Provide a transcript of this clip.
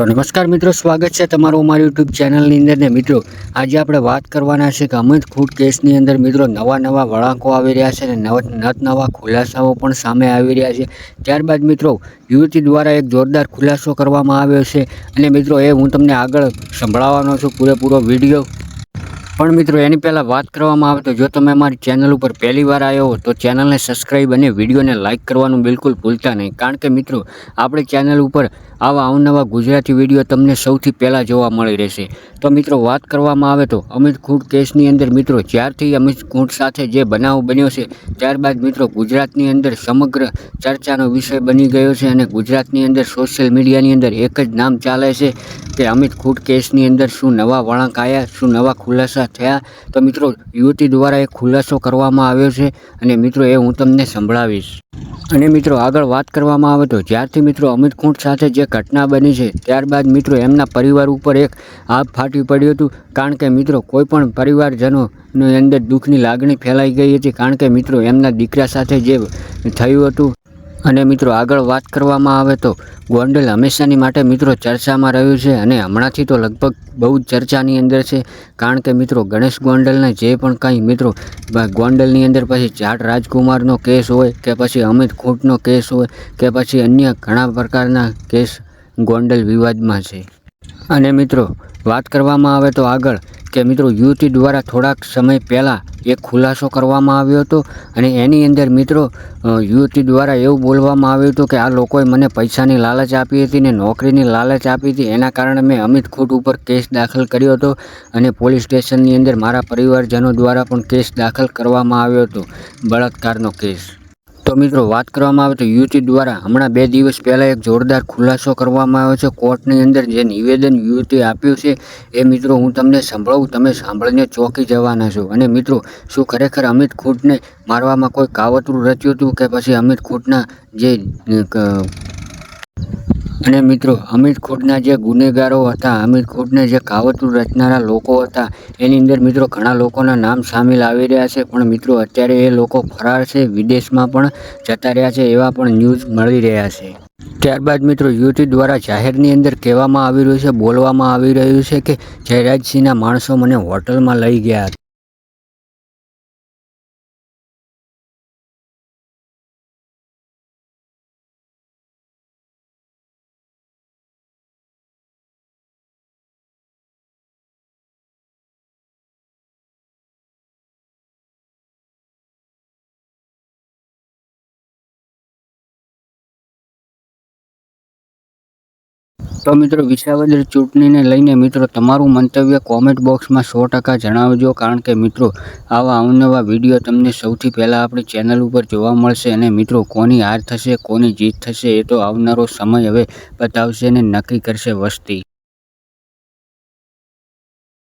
તો નમસ્કાર મિત્રો, સ્વાગત છે તમારું અમારી યુટ્યુબ ચેનલની અંદર. ને મિત્રો, આજે આપણે વાત કરવાના છે કે અમિત ખૂટ કેસની અંદર મિત્રો નવા નવા વળાંકો આવી રહ્યા છે અને નત નવા ખુલાસાઓ પણ સામે આવી રહ્યા છે. ત્યારબાદ મિત્રો, યુવતી દ્વારા એક જોરદાર ખુલાસો કરવામાં આવ્યો છે. અને મિત્રો, એ હું તમને આગળ સંભળાવવાનો છું. પૂરેપૂરો વીડિયો પણ મિત્રો, એની પહેલાં વાત કરવામાં આવે તો જો તમે અમારી ચેનલ ઉપર પહેલી વાર આવ્યો હો, તો ચેનલને સબસ્ક્રાઈબ અને વિડીયોને લાઇક કરવાનું બિલકુલ ભૂલતા નહીં. કારણ કે મિત્રો, આપણે ચેનલ ઉપર આવા અવનવા ગુજરાતી વીડિયો તમને સૌથી પહેલાં જોવા મળી રહેશે. તો મિત્રો, વાત કરવામાં આવે તો અમિત ખૂંટ કેસની અંદર મિત્રો, જ્યારથી અમિત ખૂંટ સાથે જે બનાવ બન્યો છે, ત્યારબાદ મિત્રો ગુજરાતની અંદર સમગ્ર ચર્ચાનો વિષય બની ગયો છે અને ગુજરાતની અંદર સોશિયલ મીડિયાની અંદર એક જ નામ ચાલે છે કે અમિત ખૂટ કેસની અંદર શું નવા વળાંક આવ્યા શું નવા ખુલાસા થયા. તો મિત્રો, યુવતી દ્વારા એક ખુલાસો કરવામાં આવ્યો છે અને મિત્રો, એ હું તમને સંભળાવીશ. અને મિત્રો, આગળ વાત કરવામાં આવે તો જ્યારથી મિત્રો, અમિત ખૂંટ સાથે જે ઘટના બની છે, ત્યારબાદ મિત્રો, એમના પરિવાર ઉપર એક આભ ફાટી પડ્યું હતું. કારણ કે મિત્રો કોઈપણ પરિવારજનોની અંદર દુઃખની લાગણી ફેલાઈ ગઈ હતી. કારણ કે મિત્રો, એમના દીકરા સાથે જે થયું હતું અને મિત્રો આગળ વાત કરવામાં આવે તો ગોંડલ હંમેશાની માટે મિત્રો ચર્ચામાં રહ્યું છે અને હમણાંથી તો લગભગ બહુ જ ચર્ચાની અંદર છે. કારણ કે મિત્રો ગણેશ ગોંડલના જે પણ કંઈ મિત્રો ગોંડલની અંદર પછી જાટ રાજકુમારનો કેસ હોય કે પછી અમિત ખૂંટનો કેસ હોય કે પછી અન્ય ઘણા પ્રકારના કેસ ગોંડલ વિવાદમાં છે. અને મિત્રો વાત કરવામાં આવે તો આગળ કે મિત્રો યુવતી દ્વારા થોડાક સમય પહેલાં એક ખુલાસો કરવામાં આવ્યો હતો અને એની અંદર મિત્રો યુવતી દ્વારા એવું બોલવામાં આવ્યું હતું કે આ લોકોએ મને પૈસાની લાલચ આપી હતી ને નોકરીની લાલચ આપી હતી. એના કારણે મેં અમિત ખૂટ ઉપર કેસ દાખલ કર્યો હતો અને પોલીસ સ્ટેશનની અંદર મારા પરિવારજનો દ્વારા પણ કેસ દાખલ કરવામાં આવ્યો હતો. બળાત્કારનો કેસ. તો મિત્રો, વાત કરવામાં આવે તો યુવતી દ્વારા હમણાં બે દિવસ પહેલાં એક જોરદાર ખુલાસો કરવામાં આવ્યો છે. કોર્ટની અંદર જે નિવેદન યુવતી આપ્યું છે એ મિત્રો હું તમને સંભળાવું, તમે સાંભળીને ચોંકી જવાના છો. અને મિત્રો, શું ખરેખર અમિત ખૂંટને મારવામાં કોઈ કાવતરું રચ્યું હતું કે પછી અમિત ખૂંટના જે અને મિત્રો અમિત ખોટના જે ગુનેગારો હતા અમિત ખોટને જે કાવતરું રચનારા લોકો હતા, એની અંદર મિત્રો ઘણા લોકોના નામ સામેલ આવી રહ્યા છે. પણ મિત્રો, અત્યારે એ લોકો ફરાર છે, વિદેશમાં પણ જતા રહ્યા છે, એવા પણ ન્યૂઝ મળી રહ્યા છે. ત્યારબાદ મિત્રો યુટ્યુબ દ્વારા જાહેરની અંદર કહેવામાં આવી રહ્યું છે, બોલવામાં આવી રહ્યું છે કે જયરાજસિંહના માણસો મને હોટલમાં લઈ ગયા તો મિત્રો, વિસાવદર ચૂંટણીને લઈને મિત્રો, તમારું મંતવ્ય કોમેન્ટ બોક્સમાં સો ટકા જણાવજો, કારણ કે મિત્રો, આવા અવનવા વીડિયો તમને સૌથી પહેલાં આપણી ચેનલ ઉપર જોવા મળશે અને મિત્રો, કોની હાર થશે, કોની જીત થશે, એ તો આવનારો સમય હવે બતાવશે અને નક્કી કરશે વસ્તી.